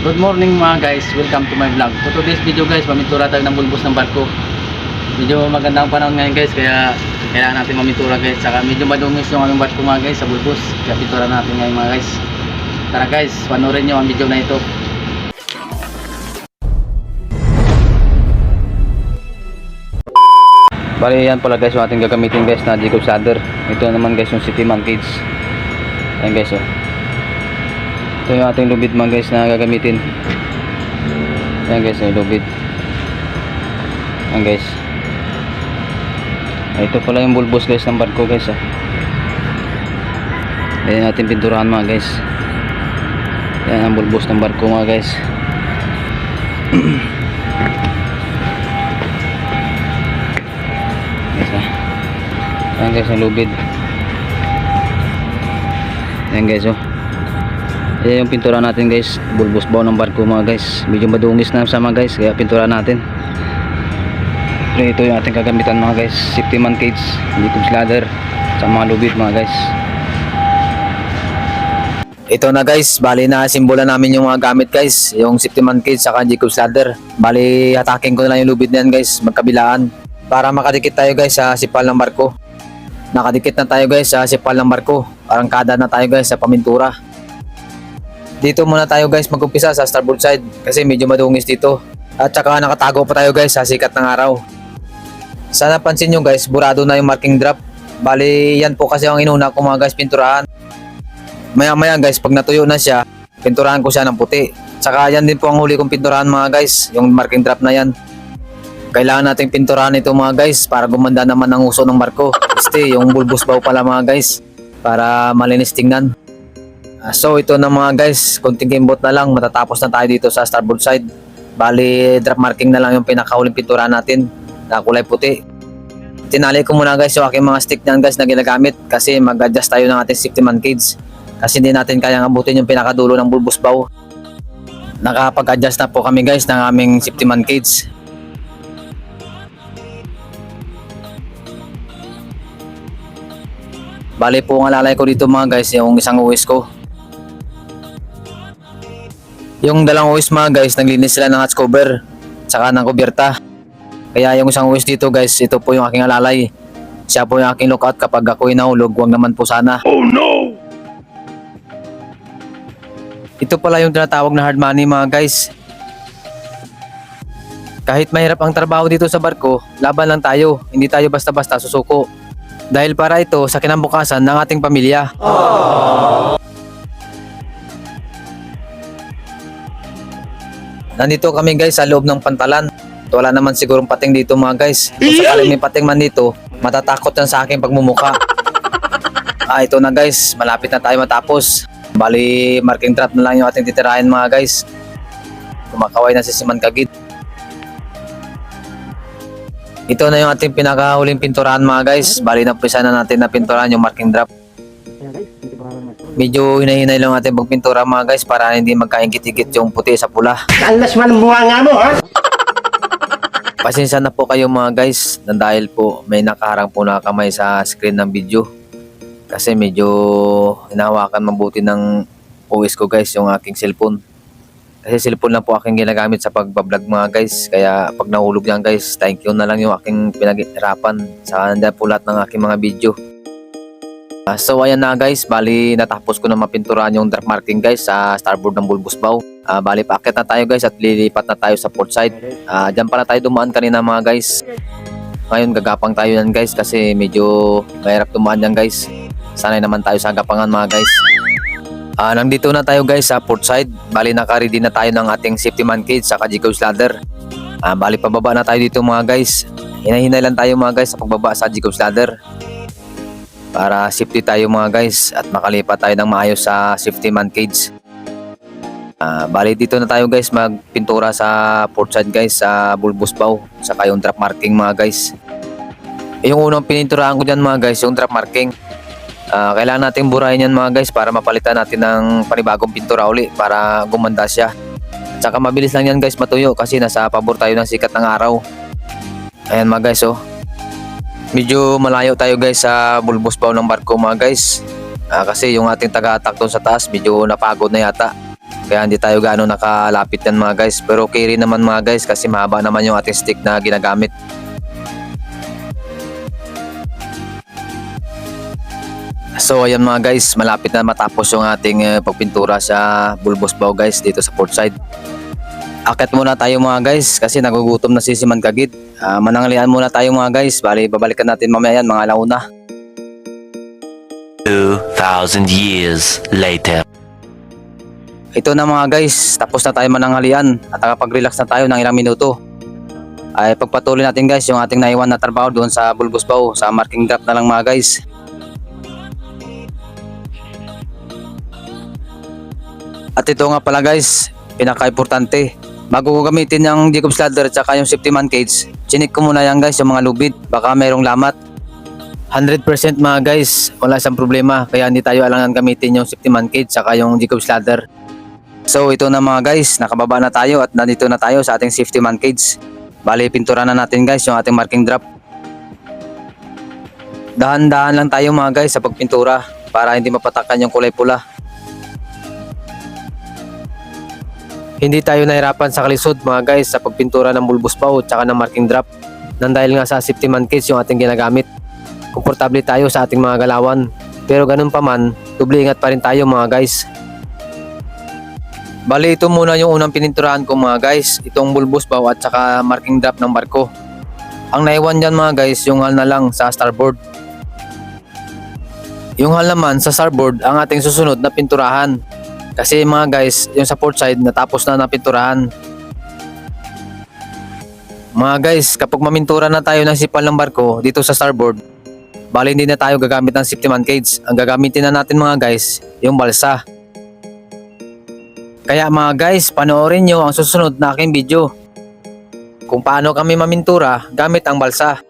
Good morning mga guys, welcome to my vlog. For today's video guys, mamintura tayo ng bulbos ng barko. Medyo maganda ang panahon ngayon guys, kaya kailangan natin mamintura guys. Saka medyo madungis yung aming barko mga guys sa bulbos. Kaya pintura natin ngayon mga guys. Tara guys, panoorin nyo ang video na ito. Bali yan pala guys yung ating gagamitin guys na Jacob Ladder. Ito naman guys yung City Man Cage. Ayan guys oh. Ito yung ating lubid mga guys na gagamitin. Ayan guys yung lubid. Ayan guys. Ah, Ito pala yung bulbos guys ng barko guys oh. Ayan natin pinturahan mga guys. Ayan ang bulbos ng barko mga guys. Guys, ah. Ayan guys, ang lubid. Ayan guys, oh. Ayan yung pintura natin guys. Bulbos baw ng barko mga guys. Medyo madungis na sama guys, kaya pintura natin. So, ito yung ating kagamitan mga guys. Safety man cage, Jacob's ladder, sa mga lubid mga guys. Ito na guys, bali na simbolo namin yung mga gamit guys. Yung safety man cage saka Jacob's ladder. Bali hatakin ko na lang yung lubid na yan guys, magkabilaan. Para makadikit tayo guys sa sipal ng barko. Nakadikit na tayo guys sa sipal ng barko. Arangkada na tayo guys sa pamintura. Dito muna tayo guys mag-umpisa sa starboard side kasi medyo madungis dito. At saka nakatago pa tayo guys sa sikat ng araw. Sana pansin nyo guys, burado na yung marking drop. Bali yan po kasi ang inuna ko mga guys pinturahan. Maya maya guys, pag natuyo na siya, pinturahan ko siya ng puti. Saka yan din po ang huli kong pinturahan mga guys, yung marking drop na yan. Kailangan nating pinturahan ito mga guys para gumanda naman ang uso ng barko. Este, yung bulbos baw pala mga guys para malinis tingnan. Ah, so ito na mga guys, konting kimbot na lang matatapos na tayo dito sa starboard side. Bali, drop marking na lang yung pinakahuling pinturahan natin na kulay puti. Tinali ko muna guys yung aking mga stick niyan guys na ginagamit kasi mag-adjust tayo ng ating safety man cage. Kasi hindi natin kayang abutin yung pinakadulo ng bulbos bow. Nakapag-adjust na po kami guys ng aming safety man cage. Bali po ang alalay ko dito mga guys yung isang uwis ko. Yung dalang uwis mga guys naglinis sila ng hatch cover tsaka ng kubyerta. Kaya yung isang uwis dito guys ito po yung aking alalay. Siya po yung aking lookout kapag ako'y nahulog wag naman po sana. Oh no! Ito pala yung tinatawag na hard money mga guys. Kahit mahirap ang trabaho dito sa barko, laban lang tayo. Hindi tayo basta-basta susuko. Dahil para ito sa kinabukasan ng ating pamilya. Nandito kami guys sa loob ng pantalan. Wala naman sigurong pating dito mga guys. Kung sakaling may pating man dito, matatakot yan sa aking pagmumuka. Ah, ito na guys. Malapit na tayo matapos. Bali, marking trap na lang yung ating titirahin mga guys. Kumakaway na si Siman Kagid. Ito na yung ating pinakahuling pinturahan mga guys. Bali, napisa na natin na pinturahan yung marking drop. Medyo hinahinay lang ating pagpintura mga guys para hindi magkaingkit-ikit yung puti sa pula. Alas man buha nga mo, ha? Pasensya na po kayo mga guys na dahil po may nakaharang po na kamay sa screen ng video. Kasi medyo hinahawakan mabuti ng OS ko guys yung aking cellphone. Kasi cellphone lang po aking ginagamit sa pagbablog mga guys. Kaya pag nahulog yan guys, thank you na lang yung aking pinaghirapan sa nandiyan po lahat ng aking mga video. Ah, so ayan na guys, bali natapos ko na mapinturahan yung drop marking guys sa starboard ng bulbos bow. Ah, bali paakit na tayo guys at lilipat na tayo sa port side. Ah, dyan pala tayo dumaan kanina mga guys. Ngayon gagapang tayo yan guys kasi medyo mahirap dumaan yan guys. Sanay naman tayo sa gapangan mga guys. Ah, nandito na tayo guys sa port side. Bali naka-ready na tayo ng ating safety man cage sa Jacob's ladder. Ah, bali pababa na tayo dito mga guys. Hinahinay lang tayo mga guys sa pagbaba sa Jacob's ladder. Para safety tayo mga guys at makalipat tayo ng maayos sa safety man cage. Ah, bali dito na tayo guys magpintura sa port side guys sa bulbos bow saka yung drop marking mga guys. Yung unang pininturahan ko dyan mga guys yung drop marking. Ah, kailangan natin burahin yan mga guys para mapalitan natin ng panibagong pintura uli para gumanda siya. Tsaka mabilis lang yan guys matuyo kasi nasa pabor tayo ng sikat ng araw. Ayan mga guys oh. Medyo malayo tayo guys sa bulbos bow ng barko mga guys. Ah, kasi yung ating taga-attack doon sa taas medyo napagod na yata. Kaya hindi tayo gaano nakalapit yan mga guys. Pero okay rin naman mga guys kasi mahaba naman yung ating stick na ginagamit. So ayan mga guys, malapit na matapos yung ating eh, pagpintura sa bulbos bow guys dito sa port side. Akit muna tayo mga guys kasi nagugutom na si Siman Kagid. Ah, mananglian muna tayo mga guys. Bali, babalikan natin mamaya yan mga launa. 2,000 years later. Ito na mga guys, tapos na tayo mananghalian at nakapag-relax na tayo ng ilang minuto. Ay pagpatuloy natin guys yung ating naiwan na trabaho doon sa bulbos bow, sa marking drop na lang mga guys. At ito nga pala guys, pinaka-importante. Bago ko gamitin yung Jacob's ladder at saka yung safety man cage, chinik ko muna yan guys yung mga lubid. Baka mayroong lamat. 100% mga guys, wala siyang problema. Kaya hindi tayo alangan gamitin yung safety man cage saka yung Jacob's ladder. So ito na mga guys, nakababa na tayo at nandito na tayo sa ating safety man cage. Bali, pintura na natin guys yung ating marking drop. Dahan-dahan lang tayo mga guys sa pagpintura para hindi mapatakan yung kulay pula. Hindi tayo nahirapan sa kalisod mga guys sa pagpintura ng bulbos bow at saka ng marking drop. Nang dahil nga sa safety man cage yung ating ginagamit. Komportable tayo sa ating mga galawan. Pero ganun pa man, doble ingat pa rin tayo mga guys. Bali ito muna yung unang pininturahan ko mga guys, itong bulbos bow at saka marking drop ng barko. Ang naiwan dyan mga guys, yung hull na lang sa starboard. Yung hull naman sa starboard ang ating susunod na pinturahan. Kasi mga guys, yung sa port side natapos na napinturahan. Mga guys, kapag mamintura na tayo ng sipal ng barko dito sa starboard, bali hindi na tayo gagamit ng safety man cage. Ang gagamitin na natin mga guys, yung balsa. Kaya mga guys, panoorin nyo ang susunod na aking video. Kung paano kami mamintura gamit ang balsa.